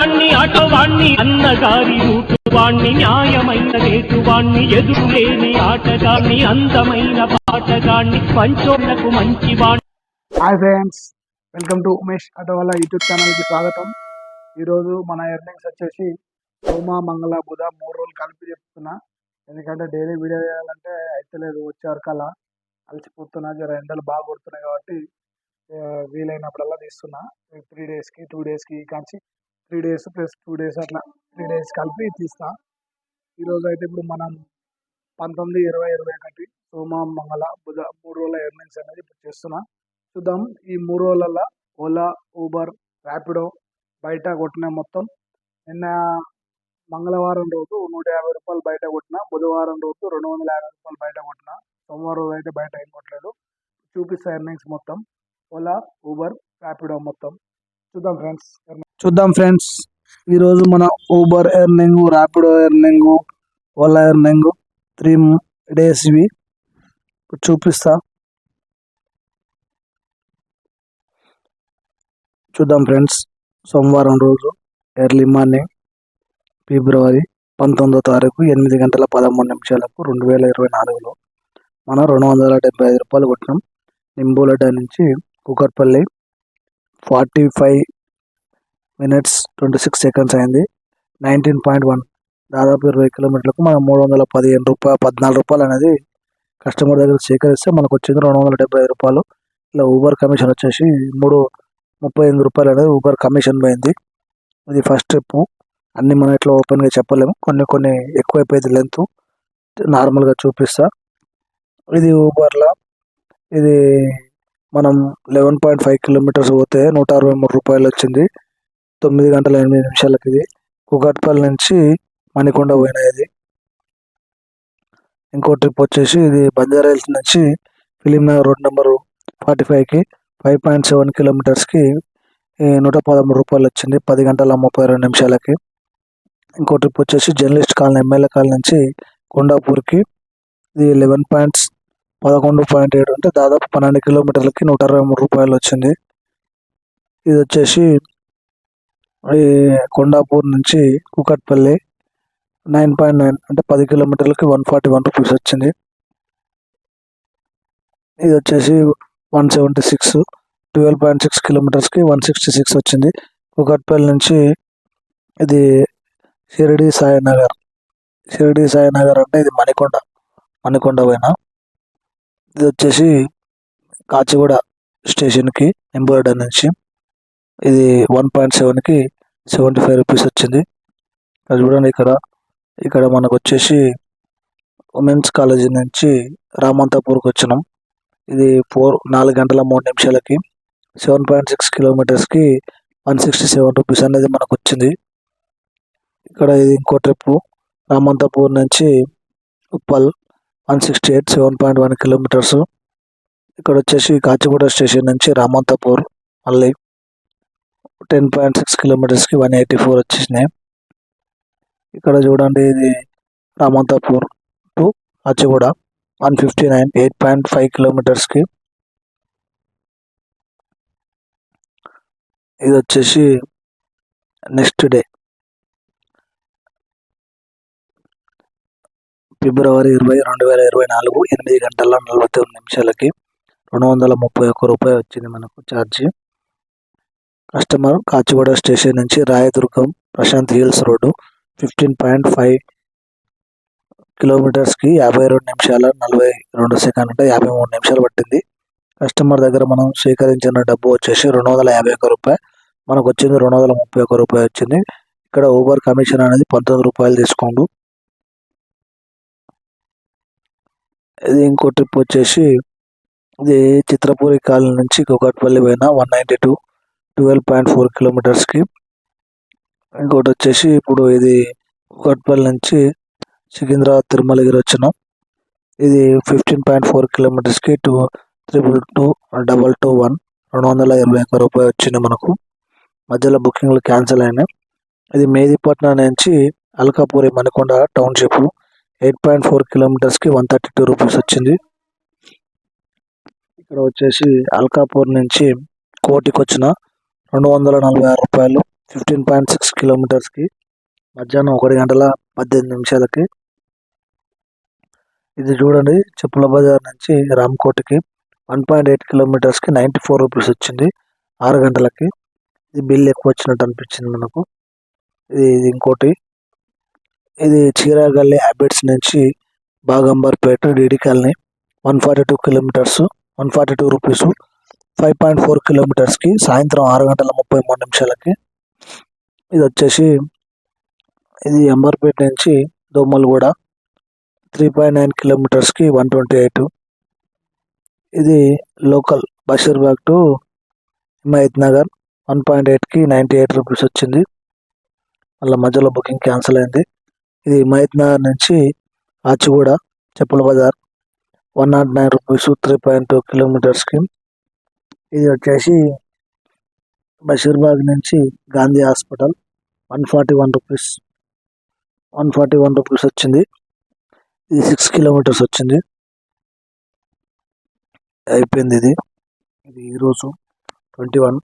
వాణ్ణి ఆటో అన్నగారి రూటువాణ్ణి న్యాయమైన రేటువాణ్ణి ఎదురులేని ఆటగాణ్ణి అందమైన పాటగాణ్ణి పంచోళ్ళకు మంచి వాణ్ణి hi friends welcome to Umesh ఆటోవాల YouTube ఛానల్కి స్వాగతం. ఈరోజు మన ఎర్నింగ్స్ వచ్చేసి సోమ మంగళ బుధ మూడు రోజులు కలిపి చెప్తున్నా. ఎందుకంటే డైలీ వీడియో చేయాలంటే అయితలేదు వచ్చే కల అలసిపోతున్నా జర ఎండలు బాగా కొడుతున్నాయి కాబట్టి వీలైనప్పుడల్లా తీస్తున్నా. త్రీ డేస్కి టూ డేస్కి కాంచి three days plus two days అట్లా త్రీ డేస్ కలిపి తీస్తా. ఈరోజు అయితే ఇప్పుడు మనం పంతొమ్మిది ఇరవై ఇరవై ఒకటి సోమ మంగళ బుధ మూడు రోజుల ఎర్నింగ్స్ అనేది ఇప్పుడు చేస్తున్నా. చూద్దాం ఈ మూడు రోజులలో ఓలా ఊబర్ ర్యాపిడో బయట కొట్టిన మొత్తం నిన్న మంగళవారం రోజు నూట యాభై రూపాయలు బయట కొట్టిన బుధవారం రోజు రెండు వందల యాభై రూపాయలు బయట కొట్టిన సోమవారం రోజు అయితే బయట ఏం కొట్టలేదు. చూపిస్తా ఎర్నింగ్స్ మొత్తం. ఓలా ఊబర్ ర్యాపిడో మొత్తం. చూద్దాం ఫ్రెండ్స్. చూద్దాం ఫ్రెండ్స్. ఈరోజు మన Uber earning Rapido earning Ola earning three days ఇవి చూపిస్తా. చూద్దాం ఫ్రెండ్స్. సోమవారం రోజు ఎర్లీ మార్నింగ్ ఫిబ్రవరి పంతొమ్మిదో తారీఖు ఎనిమిది గంటల పదమూడు నిమిషాలకు రెండు వేల ఇరవై నాలుగులో మనం రెండు వందల డెబ్బై ఐదు రూపాయలు కొట్టినాం. నింబూలడ్డ నుంచి Kukatpally forty five minutes twenty six seconds అయింది. Nineteen point one. దాదాపు ఇరవై కిలోమీటర్లకు మనం మూడు వందల పదిహేను రూపాయలు పద్నాలుగు రూపాయలు అనేది కస్టమర్ దగ్గర సేకరిస్తే మనకు వచ్చింది రెండు వందల డెబ్బై ఐదు రూపాయలు. ఇలా ఊబర్ కమిషన్ వచ్చేసి మూడు ముప్పై ఎనిమిది రూపాయలు అనేది ఊబర్ కమిషన్ పోయింది ఇది ఫస్ట్ ట్రిప్ అన్ని మనం ఇట్లా ఓపెన్గా చెప్పలేము. కొన్ని కొన్ని ఎక్కువైపోయింది లెంత్ నార్మల్గా చూపిస్తా. ఇది ఊబర్లో ఇది మనం లెవెన్ పాయింట్ ఫైవ్ కిలోమీటర్స్ పోతే నూట అరవై మూడు రూపాయలు వచ్చింది. తొమ్మిది గంటల ఎనిమిది నిమిషాలకి ఇది కుకట్పల్లి నుంచి మణికొండ పోయిన ఇది. ఇంకో ట్రిప్ వచ్చేసి ఇది బంజారా హిల్స్ నుంచి Film Nagar road number forty ఫైవ్కి ఫైవ్ పాయింట్ సెవెన్ కిలోమీటర్స్కి ఈ నూట పదమూడు రూపాయలు వచ్చింది పది గంటల ముప్పై రెండు నిమిషాలకి. ఇంకో ట్రిప్ వచ్చేసి జర్నలిస్ట్ కాలనీ ఎమ్మెల్యే కాలనీ నుంచి కొండాపూర్కి. ఇది లెవెన్ పాయింట్స్ పదకొండు పాయింట్ ఏడు అంటే దాదాపు పన్నెండు కిలోమీటర్లకి నూట అరవై మూడు రూపాయలు వచ్చింది. ఇది వచ్చేసి కొండాపూర్ నుంచి కూకట్పల్లి నైన్ పాయింట్ నైన్ అంటే పది కిలోమీటర్లకి వన్ ఫార్టీ వన్ రూపీస్ వచ్చింది. ఇది వచ్చేసి one seventy six twelve point six కిలోమీటర్స్కి one sixty six వచ్చింది. కూకట్పల్లి నుంచి ఇది షిరిడి సాయినగర్. షిరిడి సాయినగర్ అంటే ఇది మణికొండ మణికొండ పైన ఇది వచ్చేసి కాచిగూడ స్టేషన్కి ఎంబోర్డర్ నుంచి. ఇది వన్ పాయింట్ సెవెన్కి సెవెంటీ ఫైవ్ రూపీస్ వచ్చింది. అది చూడండి ఇక్కడ ఇక్కడ మనకు వచ్చేసి ఉమెన్స్ కాలేజీ నుంచి రామంతాపూర్కి వచ్చినాం. ఇది ఫోర్ నాలుగు గంటల మూడు నిమిషాలకి సెవెన్ పాయింట్ సిక్స్ కిలోమీటర్స్కి వన్ సిక్స్టీ సెవెన్ రూపీస్ అనేది మనకు వచ్చింది. ఇక్కడ ఇది ఇంకో ట్రిప్ రామంతాపూర్ నుంచి Uppal one sixty eight seven point one kilometers ఇక్కడ వచ్చేసి కాచిగూడ స్టేషన్ నుంచి రామంతాపూర్ మళ్ళీ టెన్ పాయింట్ సిక్స్ కిలోమీటర్స్కి వన్ ఎయిటీ ఫోర్ వచ్చేసినాయి. ఇక్కడ చూడండి ఇది Ramanthapur to Achiguda one fifty nine eight point five కిలోమీటర్స్కి ఇది వచ్చేసి నెక్స్ట్ డే ఫిబ్రవరి ఇరవై రెండు వేల ఇరవై నాలుగు ఎనిమిది గంటల నలభై తొమ్మిది నిమిషాలకి రెండు వందల ముప్పై ఒక్క రూపాయి వచ్చింది మనకు ఛార్జీ. కస్టమర్ కాచిగూడ స్టేషన్ నుంచి Rayadurgam Prashanth Hills road fifteen point five కిలోమీటర్స్కి యాభై రెండు నిమిషాల నలభై రెండు సెకండ్ అంటే యాభై మూడు నిమిషాలు పట్టింది. కస్టమర్ దగ్గర మనం స్వీకరించిన డబ్బు వచ్చేసి రెండు వందల యాభై ఒక్క రూపాయి. మనకు వచ్చింది రెండు వందల ముప్పై ఒక్క రూపాయి వచ్చింది. ఇక్కడ ఊబర్ కమిషన్ అనేది పంతొమ్మిది రూపాయలు తీసుకోండు. ఇది ఇంకో ట్రిప్ వచ్చేసి ఇది చిత్రపూరి కాలనీ నుంచి కుకట్పల్లి పోయిన one ninety two. Twelve point four కిలోమీటర్స్కి ఇంకోటి వచ్చేసి ఇప్పుడు ఇది కుకట్పల్లి నుంచి సికింద్రాబాద్ తిరుమలగిరి వచ్చినాం. ఇది fifteen point four కిలోమీటర్స్కి two triple two double two one రెండు వందల ఇరవై ఒక్క రూపాయి వచ్చింది మనకు. మధ్యలో బుకింగ్లు క్యాన్సిల్ అయినాయి. ఇది మేదిపట్నం నుంచి Alkapuri Manikonda township. Eight point four కిలోమీటర్స్కి one thirty two rupees వచ్చింది. ఇక్కడ వచ్చేసి అల్కాపూర్ నుంచి కోటికి వచ్చిన రెండు వందల నలభై ఆరు రూపాయలు ఫిఫ్టీన్ పాయింట్ సిక్స్ కిలోమీటర్స్కి మధ్యాహ్నం ఒకటి గంటల పద్దెనిమిది నిమిషాలకి. ఇది చూడండి చెప్పుల బజార్ నుంచి రామ్కోట్కి వన్ పాయింట్ ఎయిట్ కిలోమీటర్స్కి నైంటీ ఫోర్ రూపీస్ వచ్చింది ఆరు గంటలకి. ఇది బిల్ ఎక్కువ వచ్చినట్టు అనిపించింది మనకు. ఇది ఇంకోటి ఇది చీరాగల్లి హ్యాబిట్స్ నుంచి Baghamberpet DD colony one forty two kilometers one forty two rupees five point four కిలోమీటర్స్కి సాయంత్రం ఆరు గంటల ముప్పై మూడు నిమిషాలకి. ఇది వచ్చేసి ఇది అంబర్పేట నుంచి దోమలగూడ త్రీ పాయింట్ నైన్ కిలోమీటర్స్కి వన్ ట్వంటీ ఎయిట్ ఇది local Basheerbagh to Himayat Nagar one point ఎయిట్కి నైంటీ ఎయిట్ రూపీస్ వచ్చింది. మళ్ళీ మధ్యలో బుకింగ్ క్యాన్సిల్ అయింది. ఇది హిమాయత్ నగర్ నుంచి Achiguda Cheppula Bazar one nought nine rupees three point two కిలోమీటర్స్కి. ఇది వచ్చేసి బషీర్బాగ్ నుంచి Gandhi hospital one forty one rupees. One forty one rupees వచ్చింది. ఇది సిక్స్ కిలోమీటర్స్ వచ్చింది. అయిపోయింది ఇది. ఇది ఈరోజు ట్వంటీ వన్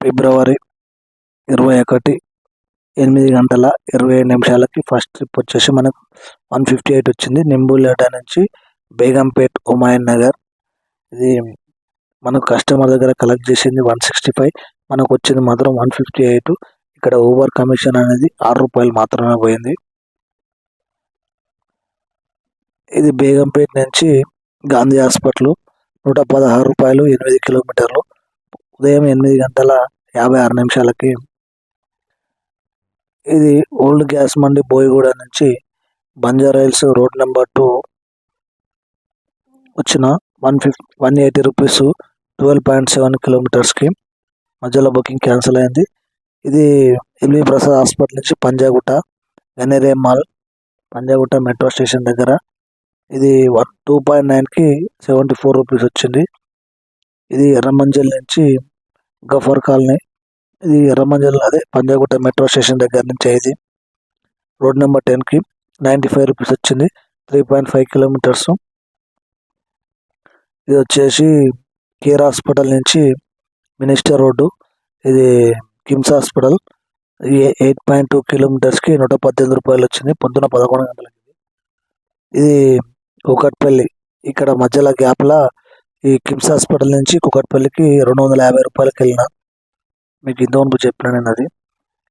ఫిబ్రవరి ఇరవై ఒకటి ఎనిమిది గంటల ఇరవై నిమిషాలకి ఫస్ట్ ట్రిప్ వచ్చేసి మనకు వన్ ఫిఫ్టీ ఎయిట్ వచ్చింది. నింబూలేట నుంచి బేగంపేట్ హుమాయూన్ నగర్ ఇది మనకు కస్టమర్ దగ్గర కలెక్ట్ చేసింది వన్ సిక్స్టీ ఫైవ్ మనకు వచ్చింది మాత్రం వన్ ఫిఫ్టీ ఎయిట్ ఇక్కడ ఓవర్ కమిషన్ అనేది ఆరు రూపాయలు మాత్రమే పోయింది. ఇది బేగంపేట నుంచి గాంధీ హాస్పిటల్ నూట పదహారు రూపాయలు ఎనిమిది కిలోమీటర్లు. ఉదయం ఎనిమిది గంటల యాభై ఆరు నిమిషాలకి. ఇది ఓల్డ్ గ్యాస్ మండి బోయగూడ నుంచి Banjara Hills road number two వచ్చిన one fifty one eighty rupees twelve point seven కిలోమీటర్స్కి మధ్యలో బుకింగ్ క్యాన్సిల్ అయింది. ఇది ఎల్వి ప్రసాద్ హాస్పిటల్ నుంచి పంజాగుట్ట గనేరే మాల్ పంజాగుట్ట మెట్రో స్టేషన్ దగ్గర. ఇది వన్ టూ పాయింట్ నైన్కి సెవెంటీ ఫోర్ రూపీస్ వచ్చింది. ఇది ఎర్రమంజల్ నుంచి గఫర్ కాలనీ. ఇది ఎర్రమంజల్ అదే పంజాగుట్ట మెట్రో స్టేషన్ దగ్గర నుంచి ఇది. రోడ్ నెంబర్ టెన్కి నైంటీ ఫైవ్ రూపీస్ వచ్చింది. త్రీ పాయింట్ ఫైవ్ కిలోమీటర్స్ ఇది వచ్చేసి కేర్ హాస్పిటల్ నుంచి మినిస్టర్ రోడ్డు. ఇది KIMS hospital. Eight point two కిలోమీటర్స్కి నూట పద్దెనిమిది రూపాయలు వచ్చింది. పొద్దున పదకొండు గంటలకి ఇది. కూకట్పల్లి. ఇక్కడ మధ్యలో గ్యాప్లో ఈ కిమ్స్ హాస్పిటల్ నుంచి కూకట్పల్లికి రెండు వందల యాభై రూపాయలకి వెళ్ళిన. మీకు ఇంతవరకు చెప్పిన నేను అది.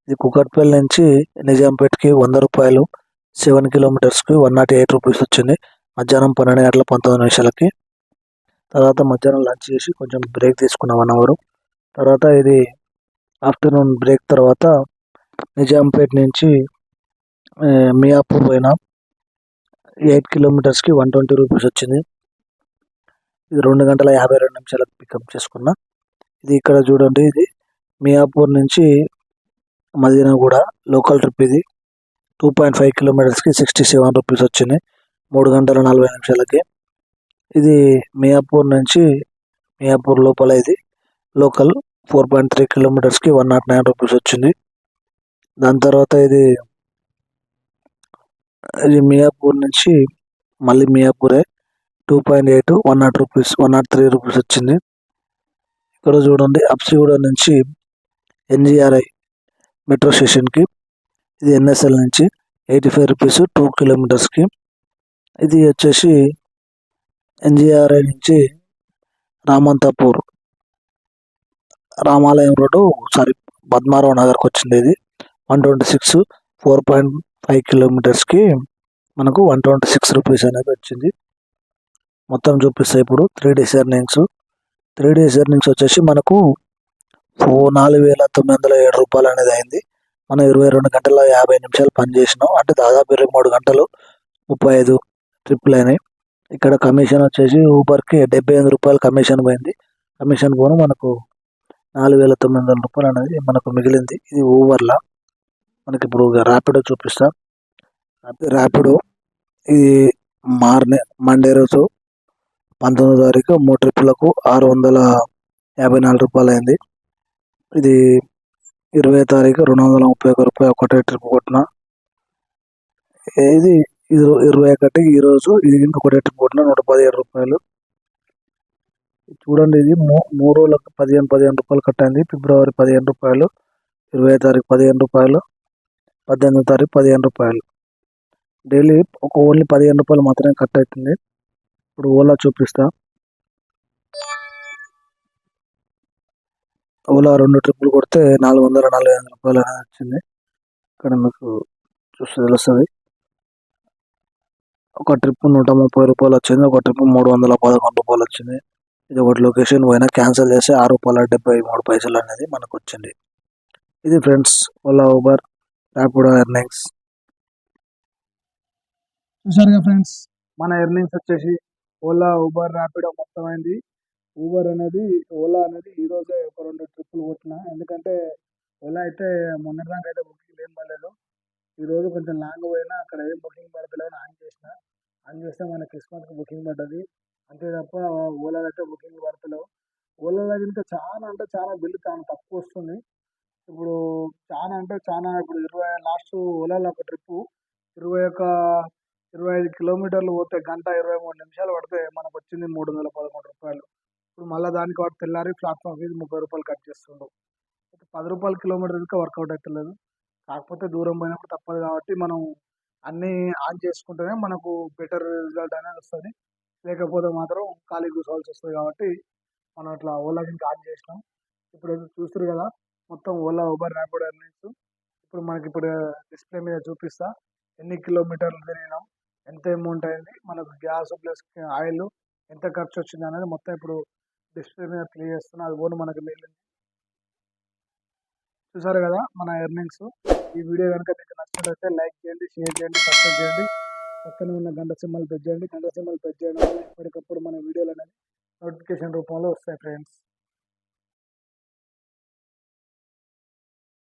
ఇది కూకట్పల్లి నుంచి నిజాంపేట్కి వంద రూపాయలు. సెవెన్ కిలోమీటర్స్కి వన్ నాట్ ఎయిట్ రూపీస్ వచ్చింది. మధ్యాహ్నం పన్నెండు గంటల పంతొమ్మిది నిమిషాలకి. తర్వాత మధ్యాహ్నం లంచ్ చేసి కొంచెం బ్రేక్ తీసుకున్నాం వన్ అవర్ తర్వాత ఇది ఆఫ్టర్నూన్ బ్రేక్ తర్వాత నిజాంపేట్ నుంచి మియాపూర్ పోయినా. ఎయిట్ కిలోమీటర్స్కి వన్ ట్వంటీ రూపీస్ వచ్చింది. ఇది రెండు గంటల యాభై రెండు నిమిషాలకు పికప్ చేసుకున్నా. ఇది ఇక్కడ చూడండి ఇది మియాపూర్ నుంచి మదీనా కూడా లోకల్ ట్రిప్ ఇది. టూ పాయింట్ ఫైవ్ కిలోమీటర్స్కి సిక్స్టీ సెవెన్ రూపీస్ వచ్చింది. మూడు గంటల నలభై నిమిషాలకి. ఇది మియాపూర్ నుంచి మియాపూర్ లోపల ఇది. లోకల్ ఫోర్ పాయింట్ త్రీ కిలోమీటర్స్కి వన్ నాట్ నైన్ రూపీస్ వచ్చింది. దాని తర్వాత ఇది ఇది మియాపూర్ నుంచి మళ్ళీ మియాపూరే two point eight one nought rupees one nought three rupees వచ్చింది. ఇక్కడ చూడండి అప్సిగూడ నుంచి ఎన్జిఆర్ఐ మెట్రో స్టేషన్కి ఇది ఎన్ఎస్ఎల్ నుంచి ఎయిటీ ఫైవ్ రూపీస్ టూ కిలోమీటర్స్కి ఇది వచ్చేసి ఎన్జిఆర్ఐ నుంచి రామంతాపూర్ రామాలయం రోడ్డు సారీ పద్మారావు నగర్కి వచ్చింది ఇది. One twenty six four point five కిలోమీటర్స్కి మనకు వన్ ట్వంటీ సిక్స్ రూపీస్ అనేది వచ్చింది. మొత్తం చూపిస్తాయి ఇప్పుడు three days earnings. Three days earnings వచ్చేసి మనకు నాలుగు వేల తొమ్మిది వందల ఏడు రూపాయలు అనేది అయింది. మనం ఇరవై రెండు గంటల యాభై నిమిషాలు పని చేసినాం అంటే దాదాపు ఇరవై మూడు గంటలు ముప్పై ఐదు ట్రిప్లు అయినాయి. ఇక్కడ కమిషన్ వచ్చేసి ఊబర్కి డెబ్బై ఎనిమిది రూపాయలు కమిషన్ పోయింది. కమిషన్ పోను మనకు నాలుగు వేల తొమ్మిది వందల రూపాయలు అనేది మనకు మిగిలింది. ఇది ఊబర్లా. మనకి ఇప్పుడు ర్యాపిడో చూపిస్తా. ర్యాపిడో ఇది మార్నే మండే రోజు పంతొమ్మిదో తారీఖు మూడు ట్రిప్పులకు ఆరు వందల యాభై నాలుగు రూపాయలు అయింది. ఇది ఇరవై తారీఖు రెండు వందల ముప్పై ఒక రూపాయలు ఒకటే ట్రిప్ కొట్టిన. ఇది ఇరవై ఒకటి ఈరోజు ఇది ఇంకొకటి ట్రిప్ కొట్టిన నూట పదిహేడు రూపాయలు. చూడండి ఇది మూ- మూడు రోజులకు పదిహేను పదిహేను రూపాయలు కట్టింది. ఫిబ్రవరి పదిహేను రూపాయలు ఇరవై తారీఖు పదిహేను రూపాయలు పద్దెనిమిదో తారీఖు పదిహేను రూపాయలు. డైలీ ఒక ఓన్లీ పదిహేను రూపాయలు మాత్రమే కట్ అవుతుంది. ఇప్పుడు ఓలా చూపిస్తా. ఓలా రెండు ట్రిప్పులు కొడితే నాలుగు వందల నలభై ఐదు రూపాయలు అనేది వచ్చింది. ఇక్కడ మీకు చూస్తే తెలుస్తుంది. ఒక ట్రిప్ నూట ముప్పై రూపాయలు వచ్చింది ఒక ట్రిప్ మూడు వందల పదకొండు రూపాయలు వచ్చింది. ఇది ఒకటి లొకేషన్ పోయినా క్యాన్సిల్ చేసి ఆరు రూపాయల డెబ్బై మూడు పైసలు అనేది మనకు వచ్చింది. ఇది friends Ola Uber Rapido earnings. చూసారుగా ఫ్రెండ్స్? మన ఎర్నింగ్స్ వచ్చేసి ఓలా ఊబర్ ర్యాపిడో మొత్తం అయింది ఊబర్ అనేది ఓలా అనేది ఈ రోజే ఒక రెండు ట్రిప్పులు కొట్టిన. ఎందుకంటే ఓలా అయితే మొన్నటిదాకా అయితే బుకింగ్ ఏం పడలేదు. ఈ రోజు కొంచెం లాంగ్ పోయినా అక్కడ ఏం బుకింగ్ పడతలేదు ఆన్ చేసిన. ఆన్ చేస్తే మన కిస్మత్కి బుకింగ్ పడ్డది. అంతే తప్ప ఓలాలో అయితే బుకింగ్ పడతలేవు. ఓలాలో ఇంకా చాలా అంటే చాలా బిల్లు చాలా తక్కువ వస్తుంది. ఇప్పుడు చాలా అంటే చాలా ఇప్పుడు ఇరవై లాస్ట్ ఓలాలో ఒక ట్రిప్పు ఇరవై ఒక ఇరవై ఐదు కిలోమీటర్లు పోతే గంట ఇరవై మూడు నిమిషాలు పడితే మనకు వచ్చింది మూడు వందల పదకొండు రూపాయలు. ఇప్పుడు మళ్ళీ దానికి వాడు తెల్లారి ప్లాట్ఫామ్ ఫీజు ముప్పై రూపాయలు కట్ చేస్తుండ్రు పది రూపాయల కిలోమీటర్ ఇంకా వర్కౌట్ అవుతలేదు కాకపోతే దూరం పోయినప్పుడు తప్పదు కాబట్టి మనం అన్నీ ఆన్ చేసుకుంటేనే మనకు బెటర్ రిజల్ట్ అనేది వస్తుంది. లేకపోతే మాత్రం ఖాళీ కూర్చోవాల్సి వస్తుంది కాబట్టి మనం అట్లా ఓలా కింద ఆన్ చేసినాం. ఇప్పుడు చూస్తారు కదా మొత్తం ఓలా ఊబర్ ర్యాపిడ్ ఎర్నింగ్స్ ఇప్పుడు మనకి ఇప్పుడు డిస్ప్లే మీద చూపిస్తా. ఎన్ని కిలోమీటర్లు తిరిగినాం ఎంత అమౌంట్ అయింది మనకు గ్యాస్ ప్లస్ ఆయిల్ ఎంత ఖర్చు వచ్చింది అనేది మొత్తం ఇప్పుడు డిస్ప్లే మీద క్లియర్ చేస్తున్నా. అది ఓన్ మనకి మిగిలింది చూసారు కదా మన ఎర్నింగ్స్ ఈ వీడియో కనుక మీకు నచ్చినట్లయితే లైక్ చేయండి షేర్ చేయండి సబ్స్క్రైబ్ చేయండి. పక్కన ఉన్న గంట సింబల్ చేయండి. గంట సింబల్ పెంచడం వల్ల ఎప్పటికప్పుడు మన వీడియోలు అనేది నోటిఫికేషన్ రూపంలో వస్తాయి ఫ్రెండ్స్